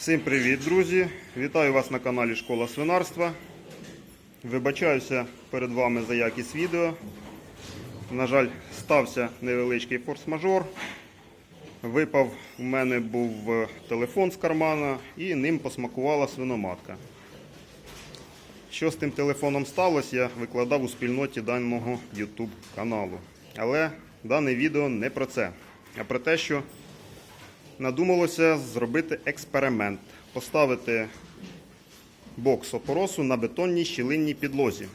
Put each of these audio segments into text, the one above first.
Всім привіт, друзі! Вітаю вас на каналі Школа свинарства. Вибачаюся перед вами за якість відео. На жаль, стався невеличкий форс-мажор. Випав у мене був е, телефон з кармана і ним посмакувала свиноматка. Що з тим телефоном сталося, я викладав у спільноті даного YouTube каналу. Але дане відео не про це, а про те, що надумалося зробити експеримент, поставити бокс опоросу на бетонній щілинній підлозі.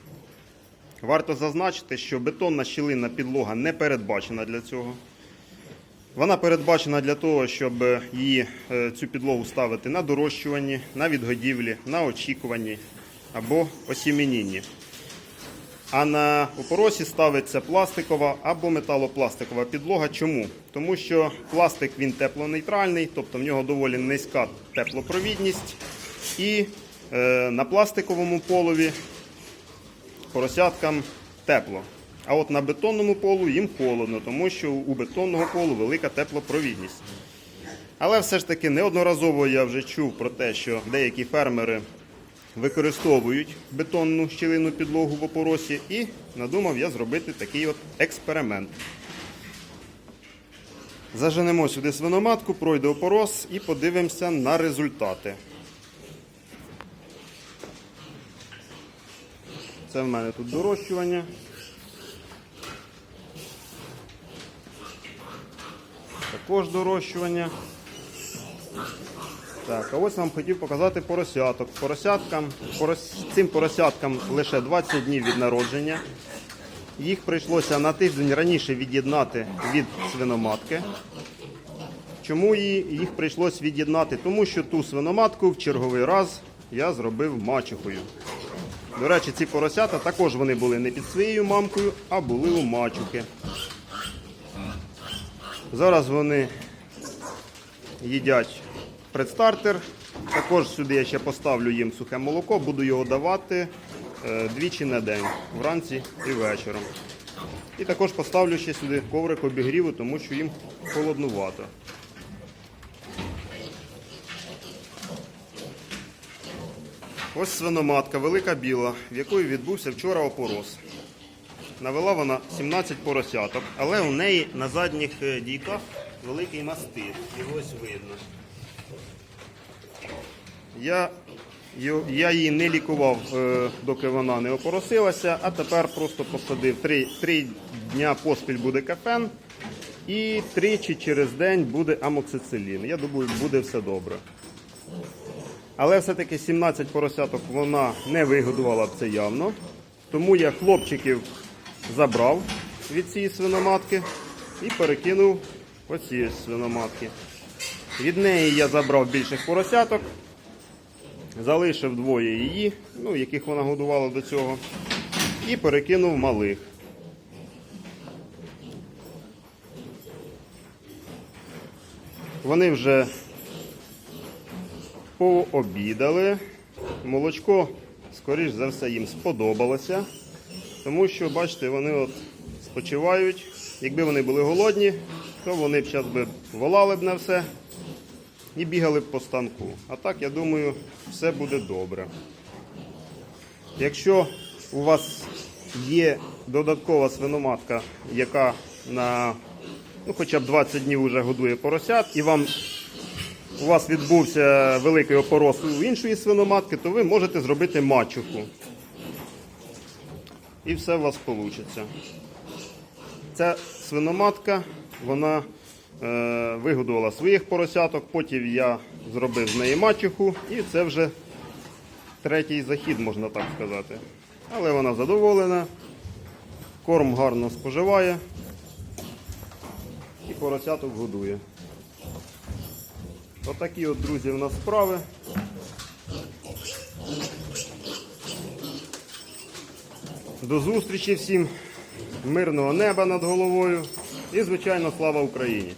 Варто зазначити, що бетонна щілинна підлога не передбачена для цього. Вона передбачена для того, щоб її е, цю підлогу ставити на дорощуванні, на відгодівлі, на очікуванні або осімінінні. А на опоросі ставиться пластикова або металопластикова підлога. Чому? Тому що пластик він теплонейтральний, тобто в нього доволі низька теплопровідність. І е, на пластиковому полові поросяткам тепло. А от на бетонному полу їм холодно, тому що у бетонного полу велика теплопровідність. Але все ж таки неодноразово я вже чув про те, що деякі фермери використовують бетонну щілину підлогу в опоросі і надумав я зробити такий от експеримент. Заженемо сюди свиноматку, пройде опорос і подивимося на результати. Це в мене тут дорощування. Також дорощування. Так, а ось вам хотів показати поросяток. Поросяткам, порос... Цим поросяткам лише 20 днів від народження. Їх прийшлося на тиждень раніше від'єднати від свиноматки. Чому їх прийшлося від'єднати? Тому що ту свиноматку в черговий раз я зробив мачухою. До речі, ці поросята також вони були не під своєю мамкою, а були у мачухи. Зараз вони їдять предстартер. Також сюди я ще поставлю їм сухе молоко, буду його давати е, двічі на день, вранці і вечором. І також поставлю ще сюди коврик обігріву, тому що їм холоднувато. Ось свиноматка, велика біла, в якої відбувся вчора опорос. Навела вона 17 поросяток, але у неї на задніх е, дійках великий мастит. І ось видно. Я, я її не лікував, е, доки вона не опоросилася, а тепер просто посадив. Три, три дня поспіль буде кафен і тричі через день буде амоксицилін. Я думаю, буде все добре. Але все-таки 17 поросяток вона не вигодувала б це явно. Тому я хлопчиків забрав від цієї свиноматки і перекинув оці свиноматки. Від неї я забрав більших поросяток, залишив двоє її, ну, яких вона годувала до цього, і перекинув малих. Вони вже пообідали. Молочко, скоріш за все, їм сподобалося. Тому що, бачите, вони от спочивають. Якби вони були голодні, то вони б зараз волали б на все і бігали б по станку. А так, я думаю, все буде добре. Якщо у вас є додаткова свиноматка, яка на ну, хоча б 20 днів вже годує поросят, і вам у вас відбувся великий опорос у іншої свиноматки, то ви можете зробити мачуху. І все у вас вийде. Ця свиноматка, вона вигодувала своїх поросяток, потім я зробив з неї мачуху, і це вже третій захід, можна так сказати. Але вона задоволена, корм гарно споживає і поросяток годує. Отакі от, друзі, у нас справи. До зустрічі всім, мирного неба над головою і, звичайно, слава Україні!